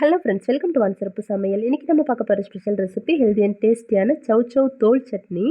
Hello friends welcome to one சிறப்பு சமையல். இன்றைக்கி நம்ம பார்க்க போகிற ஸ்பெஷல் ரெசிபி ஹெல்தி அண்ட் டேஸ்டியான சவ் சவ் தோல் சட்னி.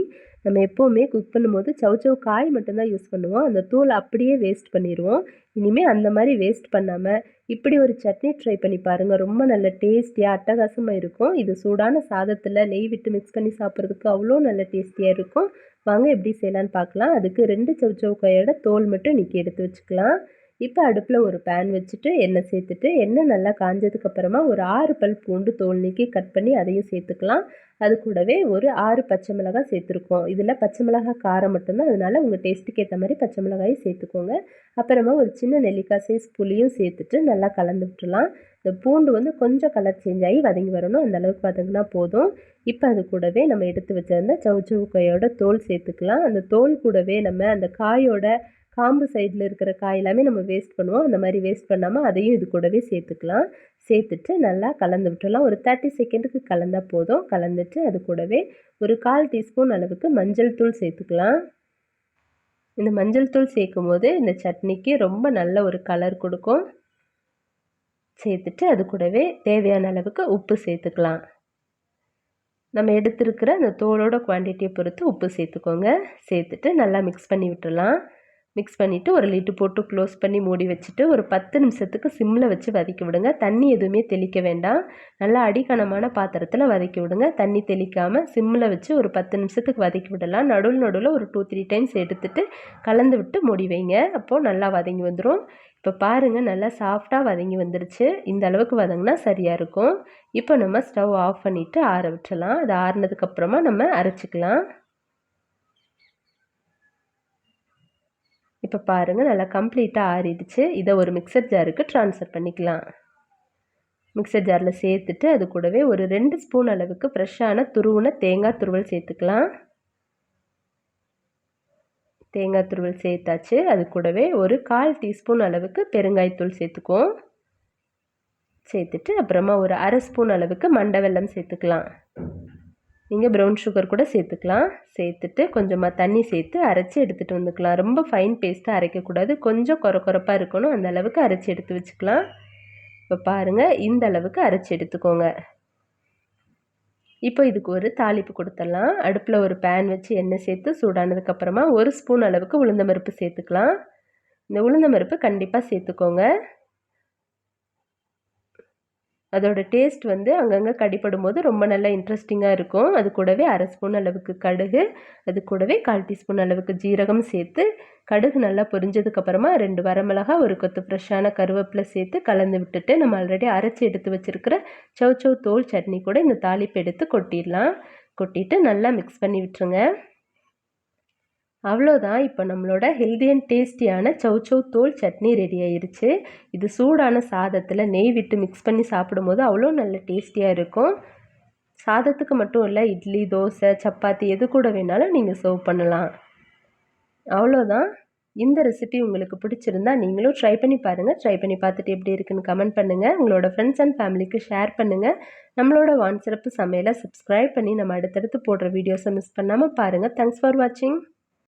நம்ம எப்போவுமே குக் பண்ணும்போது சவ் சவ் காய் மட்டும்தான் யூஸ் பண்ணுவோம். அந்த தூள் அப்படியே வேஸ்ட் பண்ணிடுவோம். இனிமேல் அந்த மாதிரி வேஸ்ட் பண்ணாமல் இப்படி ஒரு சட்னி ட்ரை பண்ணி பாருங்கள் ரொம்ப நல்ல டேஸ்டியாக அட்டகாசமாக இருக்கும். இது சூடான சாதத்தில் நெய் விட்டு மிக்ஸ் பண்ணி சாப்பிட்றதுக்கு அவ்வளோ நல்ல டேஸ்டியாக இருக்கும். வாங்க எப்படி செய்யலான்னு பார்க்கலாம். அதுக்கு ரெண்டு சவ் சவ் காயோட தோல் மட்டும் இன்றைக்கி எடுத்து வச்சுக்கலாம். இப்போ அடுப்பில் ஒரு பேன் வச்சுட்டு எண்ணெய் சேர்த்துட்டு எண்ணெய் நல்லா காஞ்சதுக்கப்புறமா ஒரு ஆறு பல் பூண்டு தோல் நீக்கி கட் பண்ணி அதையும் சேர்த்துக்கலாம். அது கூடவே ஒரு ஆறு பச்சை மிளகாய் சேர்த்துருக்கோம். இதில் பச்சை மிளகாய் காரம் மட்டும்தான். அதனால் உங்கள் டேஸ்ட்டுக்கு ஏற்ற மாதிரி பச்சை மிளகாயும் சேர்த்துக்கோங்க. அப்புறமா ஒரு சின்ன நெல்லிக்காய் சைஸ் புளியும் சேர்த்துட்டு நல்லா கலந்து விட்டுலாம் இந்த பூண்டு வந்து கொஞ்சம் கலர் சேஞ்ச் ஆகி வதங்கி வரணும். அந்த அளவுக்கு வதங்கினா போதும். இப்போ அது கூடவே நம்ம எடுத்து வச்சிருந்த சவுச்சவு காயோட தோல் சேர்த்துக்கலாம். அந்த தோல் கூடவே நம்ம அந்த காயோட காம்பு சைடில் இருக்கிற காய் எல்லாமே நம்ம வேஸ்ட் பண்ணுவோம். அந்த மாதிரி வேஸ்ட் பண்ணாமல் அதையும் இது கூடவே சேர்த்துக்கலாம். சேர்த்துட்டு நல்லா கலந்து விட்டுடலாம். ஒரு தேர்ட்டி செகண்டுக்கு கலந்தால் போதும். கலந்துட்டு அது கூடவே ஒரு கால் டீஸ்பூன் அளவுக்கு மஞ்சள் தூள் சேர்த்துக்கலாம். இந்த மஞ்சள் தூள் சேர்க்கும் போது இந்த சட்னிக்கு ரொம்ப நல்ல ஒரு கலர் கொடுக்கும். சேர்த்துட்டு அது கூடவே தேவையான அளவுக்கு உப்பு சேர்த்துக்கலாம். நம்ம எடுத்திருக்கிற அந்த தோலோட குவான்டிட்டியை பொறுத்து உப்பு சேர்த்துக்கோங்க. சேர்த்துட்டு நல்லா மிக்ஸ் பண்ணி விட்டுடலாம். மிக்ஸ் பண்ணிவிட்டு ஒரு லிட்டு போட்டு க்ளோஸ் பண்ணி மூடி வச்சுட்டு ஒரு பத்து நிமிஷத்துக்கு சிம்மில் வச்சு வதக்கி விடுங்க. தண்ணி எதுவுமே தெளிக்க வேண்டாம். நல்லா அடிக்கனமான பாத்திரத்தில் வதக்கி விடுங்க. தண்ணி தெளிக்காமல் சிம்மில் வச்சு ஒரு பத்து நிமிஷத்துக்கு வதக்கி விடலாம். நடுவில் நடுவில் ஒரு டூ த்ரீ டைம்ஸ் எடுத்துட்டு கலந்து விட்டு மூடி வைங்க. அப்போது நல்லா வதங்கி வந்துடும் இப்போ பாருங்கள் நல்லா சாஃப்டாக வதங்கி வந்துருச்சு. இந்த அளவுக்கு வதங்கினா சரியாக இருக்கும். இப்போ நம்ம ஸ்டவ் ஆஃப் பண்ணிவிட்டு ஆற விட்டுலாம் அது ஆறுனதுக்கப்புறமா நம்ம அரைச்சிக்கலாம். இப்போ பாருங்கள் நல்லா கம்ப்ளீட்டாக ஆறிடுச்சு. இதை ஒரு மிக்சர் ஜாருக்கு ட்ரான்ஸ்ஃபர் பண்ணிக்கலாம். மிக்சர் ஜாரில் சேர்த்துட்டு அது கூடவே ஒரு ரெண்டு ஸ்பூன் அளவுக்கு ஃப்ரெஷ்ஷான துருவுன தேங்காய் துருவல் சேர்த்துக்கலாம். தேங்காய் துருவல் சேர்த்தாச்சு. அது கூடவே ஒரு கால் டீஸ்பூன் அளவுக்கு பெருங்காயத்தூள் சேர்த்துக்குவோம். சேர்த்துட்டு அப்புறமா ஒரு அரை ஸ்பூன் அளவுக்கு மண்டை வெல்லம் சேர்த்துக்கலாம். நீங்கள் ப்ரௌன் சுகர் கூட சேர்த்துக்கலாம். சேர்த்துட்டு கொஞ்சமாக தண்ணி சேர்த்து அரைச்சி எடுத்துகிட்டு வந்துக்கலாம். ரொம்ப ஃபைன் பேஸ்ட்டாக அரைக்கக்கூடாது கொஞ்சம் குறை குறைப்பாக இருக்கணும். அந்த அளவுக்கு அரைச்சி எடுத்து வச்சுக்கலாம். இப்போ பாருங்கள் இந்த அளவுக்கு அரைச்சி எடுத்துக்கோங்க. இப்போ இதுக்கு ஒரு தாளிப்பு கொடுத்துடலாம். அடுப்பில் ஒரு பேன் வச்சு எண்ணெய் சேர்த்து சூடானதுக்கப்புறமா ஒரு ஸ்பூன் அளவுக்கு உளுந்தம்பருப்பு சேர்த்துக்கலாம். இந்த உளுந்தம்பருப்பு கண்டிப்பாக சேர்த்துக்கோங்க. அதோட டேஸ்ட் வந்து அங்கங்கே கடிப்படும் போது ரொம்ப நல்லா இன்ட்ரெஸ்டிங்காக இருக்கும். அது கூடவே அரை ஸ்பூன் அளவுக்கு கடுகு அது கூடவே கால் டீஸ்பூன் அளவுக்கு ஜீரகம் சேர்த்து கடுகு நல்லா பொரிஞ்சதுக்கப்புறமா ரெண்டு வரமிளகா ஒரு கொத்து ஃப்ரெஷ்ஷான கருவேப்பிலை சேர்த்து கலந்து விட்டுட்டு நம்ம ஆல்ரெடி அரைச்சி எடுத்து வச்சுருக்கிற சவ் சவ் தோல் சட்னி கூட இந்த தாளிப்பு எடுத்து கொட்டிடலாம். கொட்டிட்டு நல்லா மிக்ஸ் பண்ணி விட்டுருங்க. அவ்வளோதான். இப்போ நம்மளோட ஹெல்தி அண்ட் டேஸ்டியான சௌ தோல் சட்னி ரெடி ஆயிருச்சு. இது சூடான சாதத்தில் நெய் விட்டு மிக்ஸ் பண்ணி சாப்பிடும்போது அவ்வளோ நல்ல டேஸ்டியாக இருக்கும். சாதத்துக்கு மட்டும் இல்லை இட்லி தோசை சப்பாத்தி எது கூட வேணாலும் நீங்கள் சர்வ் பண்ணலாம். அவ்வளோதான். இந்த ரெசிபி உங்களுக்கு பிடிச்சிருந்தா நீங்களும் ட்ரை பண்ணி பாருங்கள் ட்ரை பண்ணி பார்த்துட்டு எப்படி இருக்குன்னு கமெண்ட் பண்ணுங்கள் உங்களோட ஃப்ரெண்ட்ஸ் அண்ட் ஃபேமிலிக்கு ஷேர் பண்ணுங்கள் நம்மளோட வான் சிறப்பு சமையலை சப்ஸ்கிரைப் பண்ணி நம்ம அடுத்தடுத்து போடுற வீடியோஸை மிஸ் பண்ணாமல் பாருங்கள் தேங்க்ஸ் ஃபார் வாட்சிங்